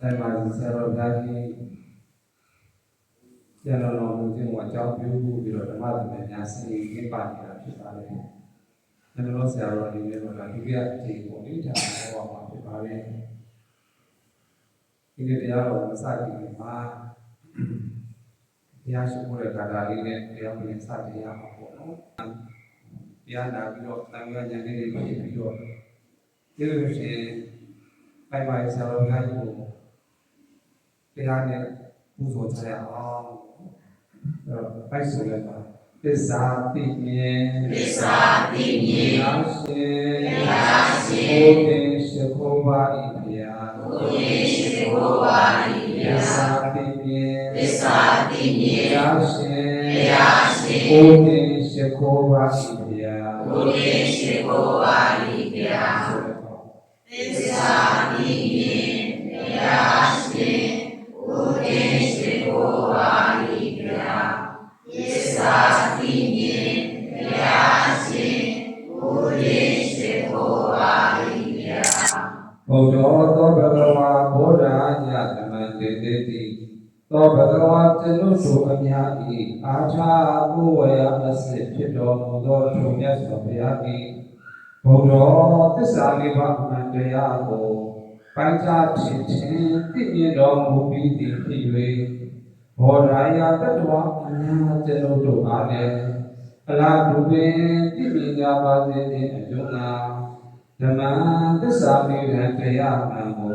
တိုင်းမှာဆရာတော်ဘုရားကြီးကျန်တော်တော်မူခြင်းကိုအကြောင်းပြုပြီးတော့ဓမ္မသင်္များဆင်းရဲပြပါနေတာဖြစ်ပါလေ။ကျွန်တော်ဆရာတော်ဒီနေ့တော့ဒုတိယအချိန်ကိုဣဒ္ဓါဟောပါဖြစ်ပါလေ။ဒီနေ့တရားတော်မစတင်မှာတရားရှိခိုးတဲ့ကာတာလေးနဲ့တရားဝင်စတင်ရမှာပေါ့နော်။တရားနာပြီးတော့တန်ခါဉာဏ်လေးတွေဖြစ်ပြီးတော့ဒီလိုရှင်ပိုင်ပိုင်ဆရာတော်ဘုရားကြီးကို တရားနဲ့ပူဇော်ကြရအောင်။အဲ့တော့ပိုက်ဆိုလည်းပါသစ္စာတိမြင်သစ္စာတိမြေရာရှင်ရာရှင်ဘုရင်ရှိခိုးပါ၏ဗျာဘုရင်ရှိခိုးပါ၏သဗျာစ္စာတိမြင်သစ္စာတိမြေရာရှင်ရာရှင်ဘုရင်ရှိခိုးပါ၏ဗျာဘုရင်ရှိခိုးပါ၏ဗျာဆိုတော့သစ္စာတိမြေရာ ဘုဒ္ဓသောဘဂဝါဗုဒ္ဓညဓမ္မတေတိတိသောဘဂဝါကျွန်ုပ်တို့အများဤအာထာကိုဝေယအစစ်ဖြစ်တော်မူသောထုံမြတ်စွာဘုရားသည်ဘုဒ္ဓသစ္စာလေးပါးအမှန်တရားကိုပိုင်းခြားထင်ထင်သိမြင်တော်မူပြီးသည်ဖြစ်၍ဘောဓာယတတ္တဝအများကျွန်ုပ်တို့အားလည်းအလားတူပင်သိမြင်ကြပါစေခြင်းအကျိုးငှာ ဓမ္မသစ္စာမိရတရားမှန်ကို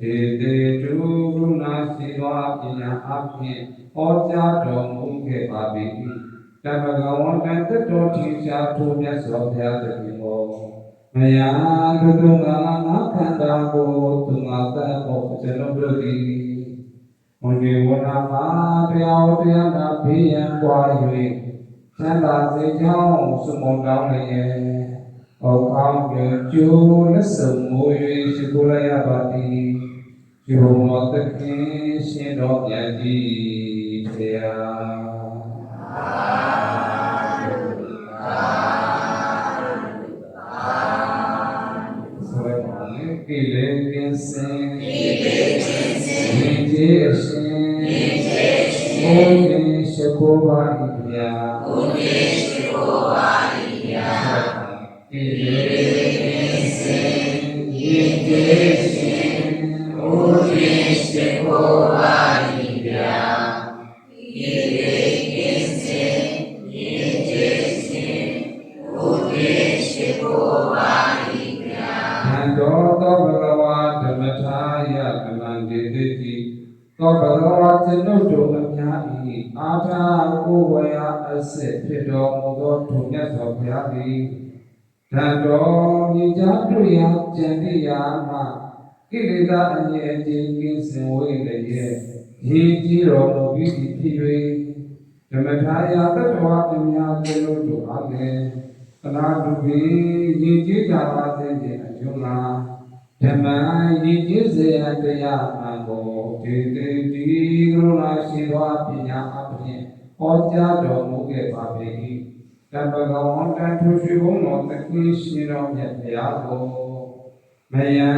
ဒေတေတုကရုဏာရှိသောပညာအဖြင့်ဟောကြားတော်မူခဲ့ပါ၏တပကဝန္တတတော်ထီရှားထိုမြတ်စွာဘုရားသခင်ကိုမယံကုသငါငါခန္ဓာကိုသူငါတတ်ဖို့ကျွန်တော်တို့သည်ဝန္ဒီဝနာမှာတရားတရားနာဘေးရန်ကွာ၍သံသာစေကြောင်းစုမုံတောင်းလျက်။ အောက်အောင်ပြကျိုးလက်စုံမူ၍ရှိခိုးလိုက်ရပါသည်။ဒီဘုံတော်သခင်ရှင်တော်မြတ်ကြီးဖရာဆိုရပါမယ်ကိလေကင်းစင်ကိလေကင်းစင်ဉာဏ်ကြီးအရှင်ဉာဏ်ကြီးအရှင်ဘုရားရှိခိုးပါ၏ဗျာဘုရားရှိခိုးပါ၏ဗျာ ကိလေကင်းစင်ဉာဏ်ကြီးအရှင်ဘုရားရှိခိုးပါ၏ဗျာဒီလေကင်းစင်ဒီကျေစင်ဘုရင်ရှိခိုးပါ၏ဗျာသံတော်သောဘဂဝါဓမ္မထာယကမန္တေတိတိသောဘဂဝါကျွန်ုပ်တို့အများ၏အာထာကိုဝေယအစစ်ဖြစ်တော်မူသောထုံမြတ်စွာဘုရားသည် သံတော်မြင်ကြတွေ့ရာကျန်တိယာမှကိလေသာအငြိအကျေကင်းစင်ဝေးလည်းရဲ့ရည်ကြည်တော်မူပြီးသည်ဖြစ်၍ဓမ္မထာယတတ္တဝအများကျွန်ုပ်တို့အားလည်းသနာတုပိရည်ကြည်ကြပါစေခြင်းအကျိုးမှာဓမ္မရည်ကြည်စေအပ်တရားအဘောဒေတေတိကရုဏာရှိသောပညာအပြင်ဟောကြားတော်မူခဲ့ပါပေ၏ တပ္ပကဝန္တထုရှိဘုံတော်သခင်ရှင်တော်မြတ်ဘုရားကိုမယံ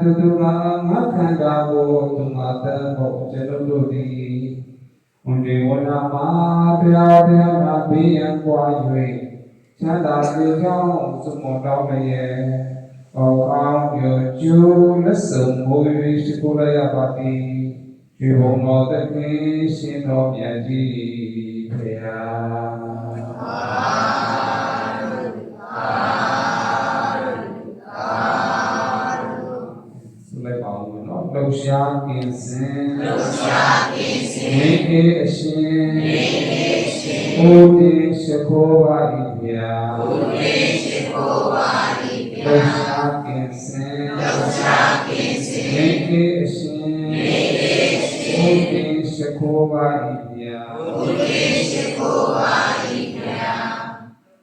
တုတုကငါခန္ဓာကိုသူမတတ်ဖို့ကျွန်ုပ်တို့သည်ဝန္ဒီဝနာမှာဘုရားတရားနာပေးရန်ကြွား၍ချမ်းသာစေကြောင်းစုမတောင်းလျက်ဟောကောင်းပြကျိုးလက်စုံမူ၍ရှိခိုးလိုက်ရပါသည်ဒီဘုံတော်သခင်ရှင်တော်မြတ်ကြီးဖရာဆိုလိုက်ပါဦးနော်လှူ ရှားကင်းစင်လှူရှားကင်းစင်မိခေအရှင်နေနေရှင်ဘုဒ္ဓရှိခိုးပါ၏ဗျာဘုရင်ရှိခိုးပါ၏လှူဗျာရှားကင်းစင်လှူရှားကင်းစင်မိခေအရှင်နေနေရှင်ဘုရင်ရှိခိုးပါ၏ဗျာ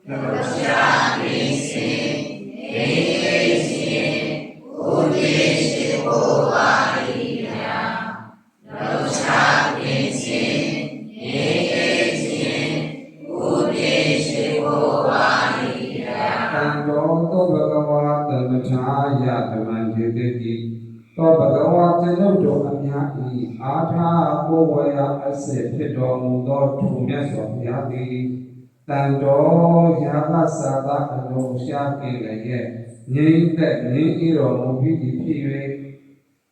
သောဘဂဝါသမထာယဓမ္မံဒေတိတိသသောဘဂဝါကျွန်ုပ်တို့အများဤအာထာကိုဝေယအစစ်ဖြစ်တော်မူသောသူမြတ်စွာဘုရားသည် တန်တော်ရာဂသာသာအလိုရှားกินလည်းရဲ့ငြိမ့်သက်ငြိမ့်ဤတော်မူပြီးဖြစ်၍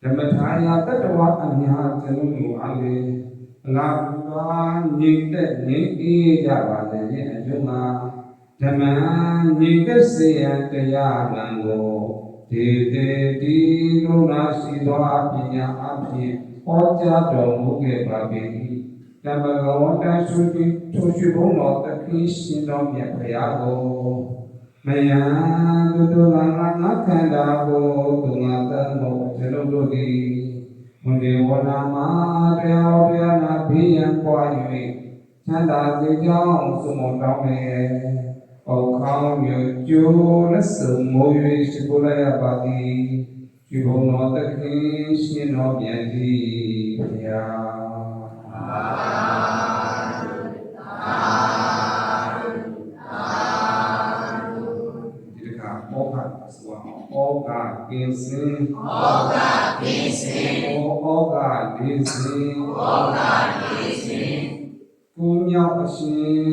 ဓမ္မထာယတတ္တဝအများကျွန်ုပ်တို့အားလည်းအလားတူပါငြိမ့်သက်ငြိမ့်ဤကြပါလေရဲ့အကျိုးမှာဓမ္မငြိမ့်သက်စေရန်တရားလံကိုဒီတေဒီလုံနာရှိသောအပညာအဖြစ်ဟောကြားတော်မူခဲ့ပါပေ၏ တမဂဝတ္တသုတိသူရှိဘုံတော်တခိရှင်တော်မြတ်ဖရာကိုမယံဒုဒုလငါငါခန္ဓာကိုသူငါတန်တော်ကျွန်ုပ်တို့သည်ဝန္ဒီဝနာမှာတရားတရားနာဘိယံပွား၍ချမ်းသာစေကြောင်းစုမတောင်းလေဩခေါင်းမျိုးကျိုးလက်စုံမိုး၍ရှိခိုးလိုက်ရပါသည်ဒီဘုံတော်တခင်ရှင်တော်မြတ်သည်ဘုရားဒီ ကဟောကဆိုဟောကကင်းစင်ဩဃပိစေဟောဟောကဒီစင်ဩဃပိစေကိုမြောက်အရှင်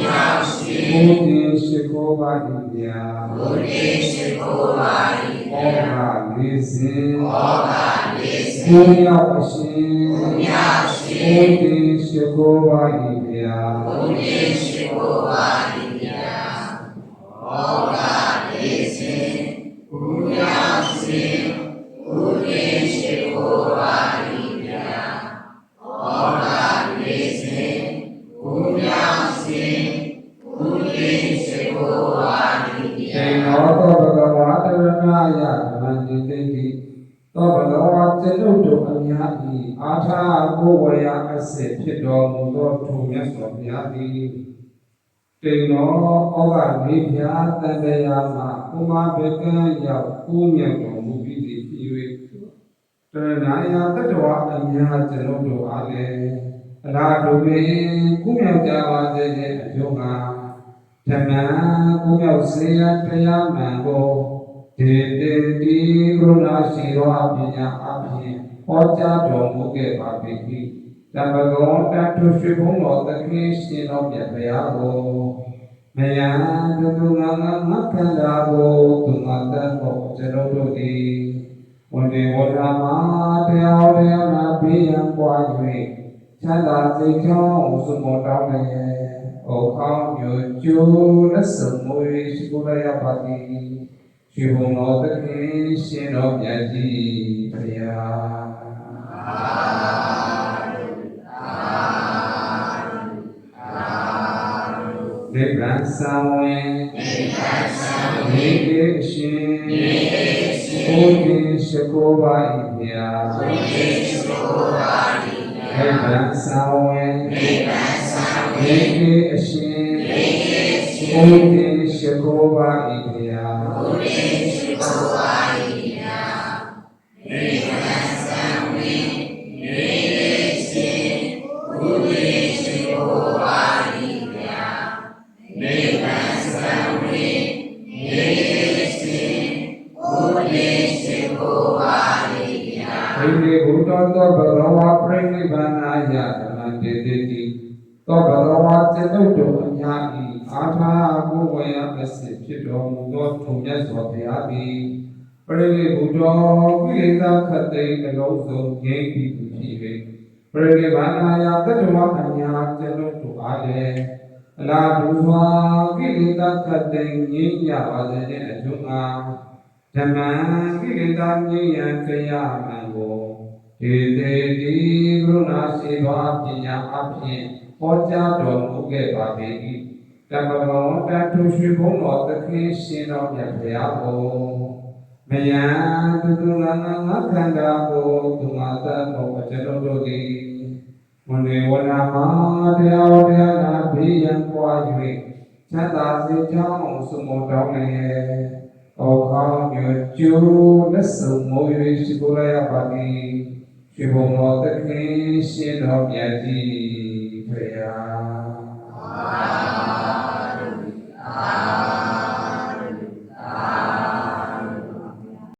မြောက်ရှိကိုတင်ရှိခိုးပါ၏ဗျာဘုရေရှိခိုးပါ၏ဟောကလေးစင်ဩဃပိ စေကိုမြောက်အရှင်မြောက်ရှိကိုတင်ရှိခိုးပါ၏ဗျာဘုရေရှိခိုးပါ၏ဗျာဩဃပိစေဘုရားရှိဘုရေရှိခိုးပါ၏ဗျာဩဃပိစေဘုရားရှိဘုရေရှိခိုးပါ၏တေဗျာနောသောဘဂဝါတရဏယမန္တိတိတိသောဘဂဝါ ကျွန်ုပ်တို့အများဤအာထာကိုဝေယအစစ်ဖြစ်တော်မူသောထိုမြတ်စွာဘုရားသည်တေနောဩဃမေဖြာတန်တရာမှာဥမာဘေကံရောက်ကိုမြတ်တော်မူပြီးသည်ဖြစ်၍တရဏယတတ္တဝအများကျွန်ုပ်တို့အားလည်းအလားတူပင်ကုမြောက်ကြပါစေခြင်းအကျိုးငါဓမ္မကိုမြောက်စေရတရားမှန်ကို ဒေတေတိကရုဏာရှိသောအပညာအပြင်ဟောကြားတော်မူခဲ့ပါပေ၏တမဂောတထုရှိဘုံတော်သခင်ရှင်တော်မြတ်ဘုရားကိုမယံဒုက္ခငါငါမခန္ဓာကိုသူမတတ်ဖို့ကျွန်တော်တို့သည်ဝန်ဒီဝရမတရားတရားနာပြီးရန်ပွား၍ချမ်းသာစေကြောင်းစုမောတောင်းလျက်ဩခေါင်းမျိုးကျိုးလက်စုံမွေရှိခိုးလိုက်ရပါသည် ရှင်ဘုံတော်သခင်ရှင်တော်မြတ်ကြီးဖရာဒေဗံသံဝေနေကေရှင်ဘုရားရှိခိုးပါ၏ဖရာဒေဗံသံဝေ နေကေအရှင်ဘုရားရှိခိုးပါ၏ဖရာဘိနေဘုဒ္ဓသောဘဂဝါပြိဋိဘန္နာယဓမ္မတေတိတိသောဘဂဝါစေတုတ်တို့အများဤ အာထာကိုဝေယအစစ်ဖြစ်တော်မူသောထုံမြတ်စွာဘုရားသည်ပရိလေဘုဒ္ဓကိလေသာခတ်သိမ်းအလုံးစုံငြိမ့်ပြီးဖြစ်၍ပရိလေဘန္နာယတတ္တဝအများစေတုတ်တို့အားလည်းအလားတူစွာကိလေသာခတ်သိမ်းငြိမ့်ကြပါစေတဲ့အကျိုးငါဓမ္မံကိလေသာမြင့်ရန်တရားမှန်ကိုဒီတေဒီကရုဏာရှိသောပညာအဖြစ်ဟောကြားတော်မူခဲ့ပါပေ၏ တမ္ပလောတထုရှိဘုံတော်သခင်ရှင်တော်မြတ်ဘုရားကိုမယံသူသူငါငါငါခန္ဓာကိုသူငါတတ်တော်အကျွန်ုပ်တို့သည်မွန်နေဝနာမှာတရားတရားနာဘေးရန်ပွား၍သတ္တာစေကြောင်းစုမောတောင်းလျက်ဩခေါင်းမျိုးကျိုးလက်စုံမိုး၍ရှိခိုးလိုက်ရပါသည်ရှင်ဘုံတော်သခင်ရှင်တော်မြတ်ကြီးဖရာအာ Amen.